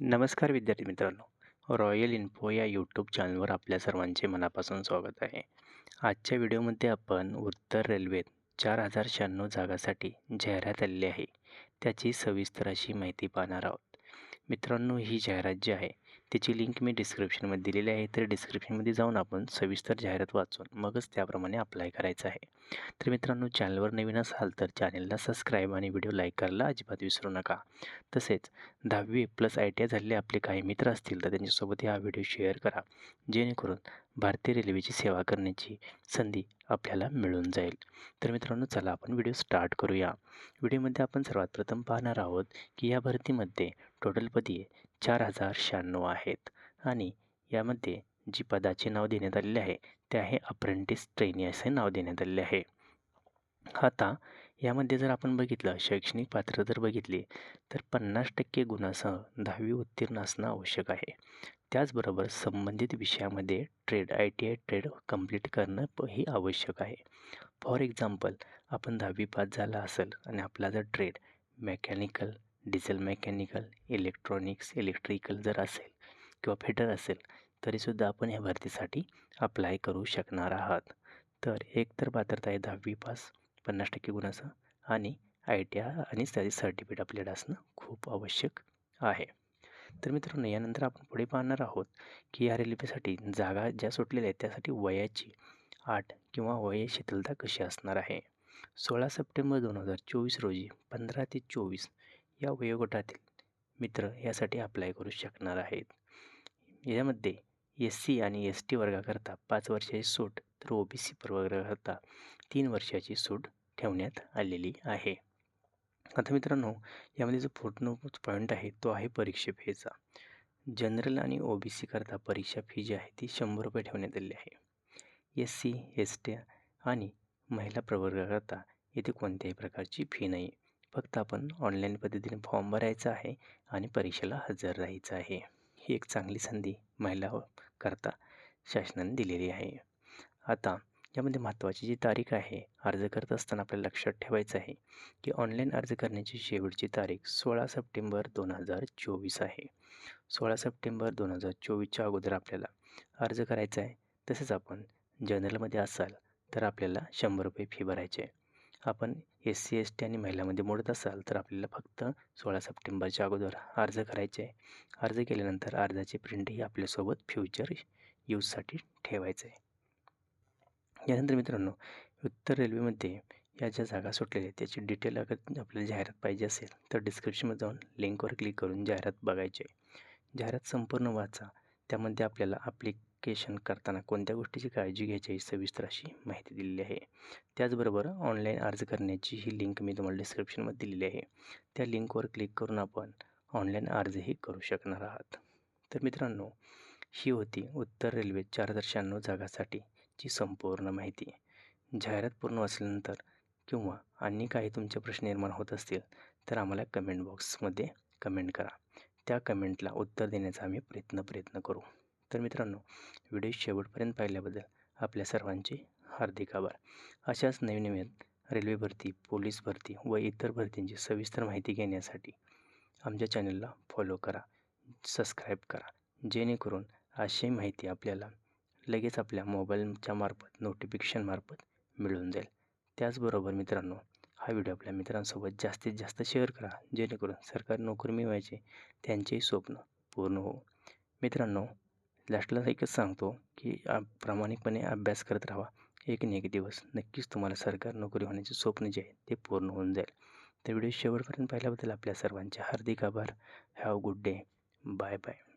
नमस्कार विद्यार्थी मित्रांनो. रॉयल इन्फो या यूट्यूब चॅनलवर आपल्या सर्वांचे मनापासून स्वागत आहे. आजच्या व्हिडिओमध्ये आपण उत्तर रेल्वेत चार हजार शहाण्णव जागासाठी जाहिरात आलेली आहे. त्याची सविस्तर अशी माहिती पाहणार आहोत. मित्रांनो ही जाहिरात जी आहे त्याची लिंक मी डिस्क्रिप्शनमध्ये दिलेली आहे. तर डिस्क्रिप्शनमध्ये जाऊन आपण सविस्तर जाहिरात वाचून मगच त्याप्रमाणे अप्लाय करायचं आहे. तर मित्रांनो चॅनलवर नवीन असाल तर चॅनलला सबस्क्राईब आणि व्हिडिओ लाईक करायला अजिबात विसरू नका. तसेच दहावी प्लस आय टी आय झालेले आपले काही मित्र असतील तर त्यांच्यासोबत हा व्हिडिओ शेअर करा. जेणेकरून भारतीय रेल्वेची सेवा करण्याची संधी आपल्याला मिळून जाईल. तर मित्रांनो चला आपण व्हिडिओ स्टार्ट करूया. व्हिडिओमध्ये आपण सर्वात प्रथम पाहणार आहोत की या भरतीमध्ये टोटल पदी चार हजार शहाण्णव आहेत. आणि यामध्ये जी पदाचे नाव देण्यात आलेले आहे ते आहे अप्रेंटिस ट्रेनी असे नाव देण्यात आलेले आहे. आता यामध्ये जर आपण बघितलं शैक्षणिक पात्र जर बघितली तर पन्नास टक्के गुणासह दहावी उत्तीर्ण असणं आवश्यक आहे. त्याचबरोबर संबंधित विषयामध्ये trade I T I trade complete करणं ही आवश्यक आहे. फॉर एक्झाम्पल आपण दहावी पास झाला असेल आणि आपला जर trade mechanical diesel mechanical electronics electrical जर असेल किंवा फिटर असेल तरीसुद्धा आपण ह्या भरतीसाठी अप्लाय करू शकणार आहात. तर एक तर पात्रता आहे दहावी पास पन्नास टक्के गुणाचं आणि आय टी आर आणि त्याचे सर्टिफिकेट आपल्याला असणं खूप आवश्यक आहे. तर मित्रांनो यानंतर आपण पुढे पाहणार आहोत की या रेल्वेसाठी जागा ज्या सुटलेल्या आहेत त्यासाठी वयाची आठ किंवा वय शिथिलता कशी असणार आहे? सोळा सप्टेंबर दोन हजार चोवीस रोजी पंधरा ते चोवीस या वयोगटातील मित्र यासाठी अप्लाय करू शकणार आहेत. यामध्ये एस सी आणि एस टी वर्गाकरता पाच वर्षाची सूट तर ओ बी सी प्रवर्गाकरता तीन वर्षाची सूट ठेवण्यात आलेली आहे. आता मित्रांनो यामध्ये जो पूर्ण पॉईंट आहे तो आहे परीक्षे फीचा. जनरल आणि ओ बी सीकरता परीक्षा फी जी आहे ती शंभर रुपये ठेवण्यात आलेली आहे. एस सी एस टी आणि महिला प्रवर्गाकरता येथे कोणत्याही प्रकारची फी नाही फक्त आपण ऑनलाईन पद्धतीने फॉर्म भरायचा आहे आणि परीक्षेला हजर राहायचं आहे. ही एक चांगली संधी महिला करता शासनाने दिलेली आहे. आता यामध्ये महत्त्वाची जी तारीख आहे अर्ज करत असताना आपल्याला लक्षात ठेवायचं आहे की ऑनलाईन अर्ज करण्याची शेवटची तारीख सोळा सप्टेंबर दोन हजार चोवीस आहे. सोळा सप्टेंबर दोन हजार चोवीसच्या अगोदर आपल्याला अर्ज करायचा आहे. तसेच आपण जनरलमध्ये असाल तर आपल्याला शंभर रुपये फी भरायची आहे. आपण एस सी एस टी आणि महिलामध्ये मोडत असाल तर आपल्याला फक्त सोळा सप्टेंबरच्या अगोदर अर्ज करायचे आहे. अर्ज केल्यानंतर अर्जाची प्रिंटही आपल्यासोबत फ्युचर यूजसाठी ठेवायचं आहे. यानंतर मित्रांनो उत्तर रेल्वेमध्ये या ज्या जागा सुटलेल्या आहेत त्याची डिटेल अगर आपल्याला जाहिरात पाहिजे असेल तर डिस्क्रिप्शनमध्ये जाऊन लिंकवर क्लिक करून जाहिरात बघायची आहे. जाहिरात संपूर्ण वाचा त्यामध्ये आपल्याला आपली ॲप्लिकेशन करताना कोणत्या गोष्टीची काळजी घ्यायची ही सविस्तर अशी माहिती दिलेली आहे. त्याचबरोबर ऑनलाईन अर्ज करण्याची ही लिंक मी तुम्हाला डिस्क्रिप्शनमध्ये दिलेली आहे. त्या लिंकवर क्लिक करून आपण ऑनलाईन अर्जही करू शकणार आहात. तर मित्रांनो ही होती उत्तर रेल्वे चार हजार शहाण्णव जागासाठीची संपूर्ण माहिती. जाहिरात पूर्ण वाचल्यानंतर किंवा आणि काही तुमचे प्रश्न निर्माण होत असतील तर आम्हाला कमेंट बॉक्समध्ये कमेंट करा. त्या कमेंटला उत्तर देण्याचा आम्ही प्रयत्न प्रयत्न करू. तर मित्रांनो व्हिडिओ शेवटपर्यंत पाहिल्याबद्दल आपल्या सर्वांचे हार्दिक आभार. अशाच नवीन नवीन रेल्वे भरती पोलीस भरती व इतर भरतींची सविस्तर माहिती घेण्यासाठी आमच्या चॅनलला फॉलो करा सबस्क्राईब करा जेणेकरून अशी माहिती आपल्याला लगेच आपल्या मोबाईलच्या मार्फत नोटिफिकेशनमार्फत मिळून जाईल. त्याचबरोबर मित्रांनो हा व्हिडिओ आपल्या मित्रांसोबत जास्तीत जास्त शेअर करा जेणेकरून सरकारी नोकरी मिळवायचे त्यांचेही स्वप्न पूर्ण हो मित्रांनो लास्टला एकच सांगतो की प्रामाणिकपणे अभ्यास करत राहा. एक ने एक दिवस. नक्कीच तुम्हाला सरकारी नोकरी होण्याचे स्वप्न जे आहे ते पूर्ण होऊन जाईल. तर व्हिडिओ शेवटपर्यंत पाहिल्याबद्दल आपल्या सर्वांचे हार्दिक आभार. Have good day. Bye bye.